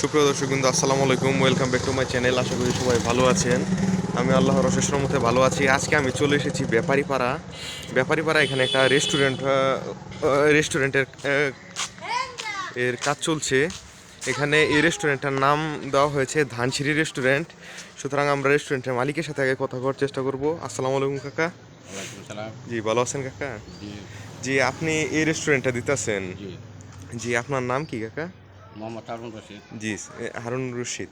সুপ্রিয় দর্শক কিন্তু আসসালামু আলাইকুম। Welcome back to my channel আশা করি সবাই ভালো আছেন। আমি আল্লাহর অশেষ মতে ভালো আছি। আজকে আমি চলে এসেছি ব্যাপারীপাড়া। ব্যাপারীপাড়া এখানে একটা রেস্টুরেন্ট রেস্টুরেন্টের এর কাজ চলছে। এখানে এই রেস্টুরেন্টটার নাম দেওয়া হয়েছে ধানসিঁড়ি রেস্টুরেন্ট সুতরাং আমরা রেস্টুরেন্টের মালিকের সাথে আগে কথা করার চেষ্টা করব। আসসালামু আলাইকুম কাকা। জি ভালো আছেন কাকা? জি। জি আপনি এই রেস্টুরেন্টটা দিতেছেন। জি। জি আপনার নাম কি কাকা? মোহাম্মদ হারুন রশিদ। জি হারুন রশিদ।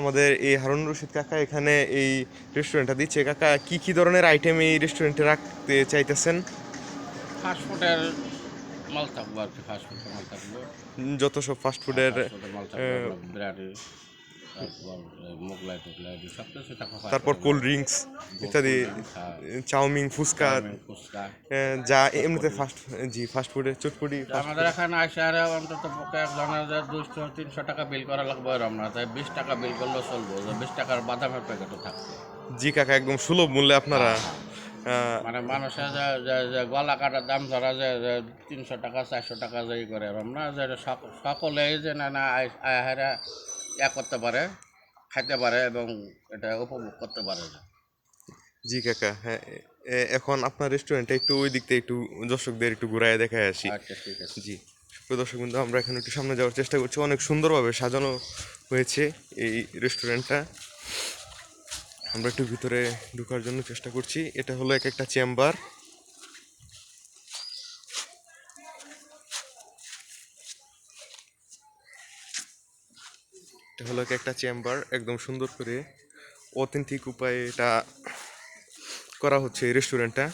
আমাদের এই হারুন রশিদ কাকা এখানে এই রেস্টুরেন্টটা দিচ্ছে। কাকা কি কি ধরনের আইটেম এই রেস্টুরেন্টে রাখতে চাইতেছেন? ফাস্টফুডের মাল থাকব আর কি ফাস্টফুডের মাল থাকব। যত সব ফাস্টফুডের মাল থাকব তারপর কোল্ড ড্রিঙ্কস ইত্যাদি চাউমিন ফুচকা যা এমনিতে ফাস্ট জি ফাস্টফুডে চটপটি তা আমাদের এখানে আসে আর অন্তত পক্ষে একজনের যে দুশো তিনশো টাকা বিল করা লাগবে এরম না তাই বিশ টাকা বিল করলেও চলবো বিশ টাকার বাদামের প্যাকেটও থাকবে। জি কাকা একদম সুলভ মূল্যে আপনারা মানে মানুষের যে গলা কাটার দাম ধরা যে তিনশো টাকা চারশো টাকা যাই করে না যে সকলেই যে না না আহারে ইয়া করতে পারে খাইতে পারে এবং এটা উপভোগ করতে পারে জি কাকা হ্যাঁ এখন আপনার রেস্টুরেন্টটা একটু ওই দিক থেকে একটু দর্শকদের একটু ঘুরায় দেখায় আসি। আচ্ছা ঠিক আছে। জি দর্শক বন্ধু আমরা এখন একটু সামনে যাওয়ার চেষ্টা করছি। অনেক সুন্দরভাবে সাজানো হয়েছে এই রেস্টুরেন্টটা আমরা একটু ভিতরে ঢোকার জন্য চেষ্টা করছি। এটা হলো এক একটা চেম্বার। এটা হলো এক একটা চেম্বার, একদম সুন্দর করে অথেন্টিক উপায়ে এটা করা হচ্ছে এই রেস্টুরেন্টটা।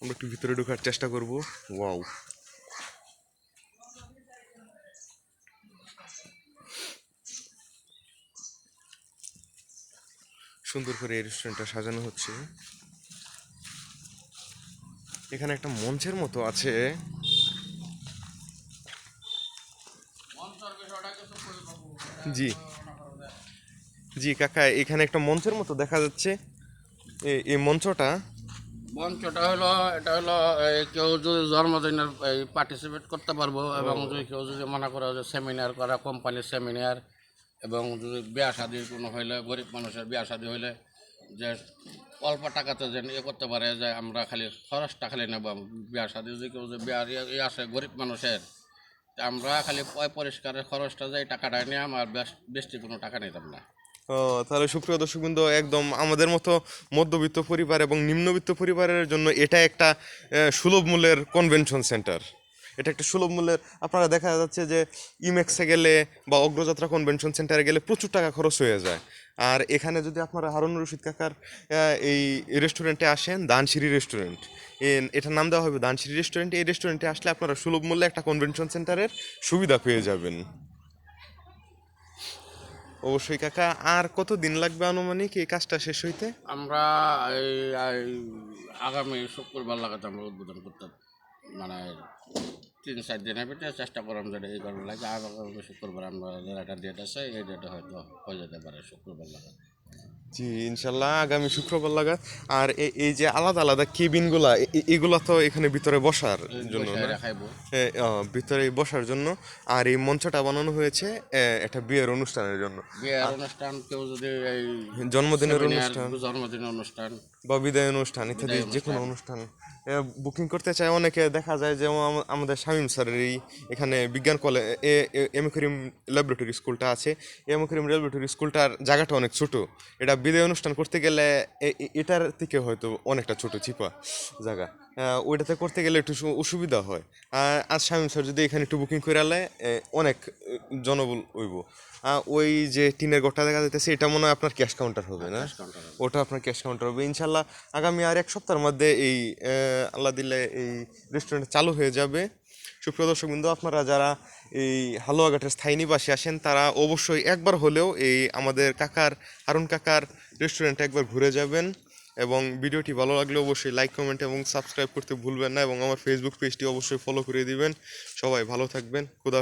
আমরা একটু ভিতরে ঢোকার চেষ্টা করব। ওয়াও। সুন্দর করে এই রেস্টুরেন্টটা সাজানো হচ্ছে। এখানে একটা মঞ্চের মতো আছে। জি। জি কাকা এখানে একটা মঞ্চের মতো দেখা যাচ্ছে। এই মঞ্চটা। মঞ্চটা হলো এটা হলো কেউ যদি জন্মদিনের পার্টিসিপেট করতে পারব এবং যদি কেউ যদি মনে করে যে সেমিনার করা কোম্পানির সেমিনার এবং যদি বিয়া শাদির কোনো হইলে গরিব মানুষের বিয়া শাদি হইলে যে অল্প টাকাতে যে ইয়ে করতে পারে যে আমরা খালি খরচটা খালি নেব বিয়া শাদি যদি কেউ যে বিয়ার ইয়ে ইয়ে আসে গরিব মানুষের আমরা খালি পরিষ্কারের খরচটা যাই টাকাটা নিয়ে আমার বেশ কোনো টাকা নিতাম না। ও, তাহলে সুপ্রিয় দর্শকবৃন্দ একদম আমাদের মতো মধ্যবিত্ত পরিবার এবং নিম্নবিত্ত পরিবারের জন্য এটা একটা সুলভ মূল্যের কনভেনশন সেন্টার এটা একটা সুলভ মূল্যের, আপনারা দেখা যাচ্ছে যে ইমেক্সে গেলে বা অগ্রযাত্রা কনভেনশন সেন্টারে গেলে প্রচুর টাকা খরচ হয়ে যায়। আর এখানে যদি আপনারা হারুন রশিদ কাকার এই রেস্টুরেন্টে আসেন দানসিঁড়ি রেস্টুরেন্ট এটার নাম দেওয়া হবে দানসিঁড়ি রেস্টুরেন্ট এই রেস্টুরেন্টে আসলে আপনারা সুলভ মূল্যে একটা কনভেনশন সেন্টারের সুবিধা পেয়ে যাবেন। অবশ্যই কাকা, আর কত দিন লাগবে আনুমানিক এই কাজটা শেষ হইতে? আমরা আগামী শুক্রবার লাগাতে আমরা উদ্বোধন করতে মানে তিন, চার দিনের ভিতরে চেষ্টা করলাম যেটা এই কারণে লাগে। আগামী শুক্রবার আমরা ডেট আছে, এই ডেটে হয়তো হয়ে যেতে পারে শুক্রবার লাগা জি ইনশাল্লাহ আগামী শুক্রবার লাগা। আর এই যে আলাদা আলাদা কেবিনগুলা এগুলা তো এখানে ভিতরে বসার জন্য ভিতরে বসার জন্য। আর এই মঞ্চটা বানানো হয়েছে একটা বিয়ের অনুষ্ঠানের জন্য। বিয়ের অনুষ্ঠান কেউ যদি জন্মদিনের অনুষ্ঠান জন্মদিনের অনুষ্ঠান। বা বিদায় অনুষ্ঠান ইত্যাদি যে কোনো অনুষ্ঠান। বুকিং করতে চায় অনেকে দেখা যায় যেমন আমাদের শামীম স্যারের এই এখানে বিজ্ঞান কলেজ এম করিম ল্যাবরেটরি স্কুলটা আছে। এম করিম ল্যাবরেটরি স্কুলটার জায়গাটা অনেক ছোট। এটা বিদায় অনুষ্ঠান করতে গেলে এটার থেকে হয়তো অনেকটা ছোট চিপা জায়গা। ওইটাতে করতে গেলে একটু অসুবিধা হয়। আর আজ শামীম স্যার যদি এখানে একটু বুকিং করে আলে অনেক জনবল হইব। ওই যে টিনের গোটা দেখা যাইতেছে এটা মনে হয় আপনার ক্যাশ কাউন্টার হবে না? ওটা আপনার ক্যাশ কাউন্টার হবে। ইনশাল্লাহ আগামী আর এক সপ্তাহের মধ্যে এই আল্লাহ দিলে এই রেস্টুরেন্ট চালু হয়ে যাবে। সুপ্রিয় দর্শক বিন্দু আপনারা যারা এই হালুয়াঘাটের স্থায়ী নিবাসী আসেন তারা অবশ্যই একবার হলেও এই আমাদের কাকার আরুন কাকার রেস্টুরেন্টে একবার ঘুরে যাবেন এবং ভিডিওটি ভালো লাগলে অবশ্যই লাইক কমেন্ট এবং সাবস্ক্রাইব করতে ভুলবেন না এবং আমার ফেসবুক পেজটি অবশ্যই ফলো করে দিবেন। সবাই ভালো থাকবেন। খুদা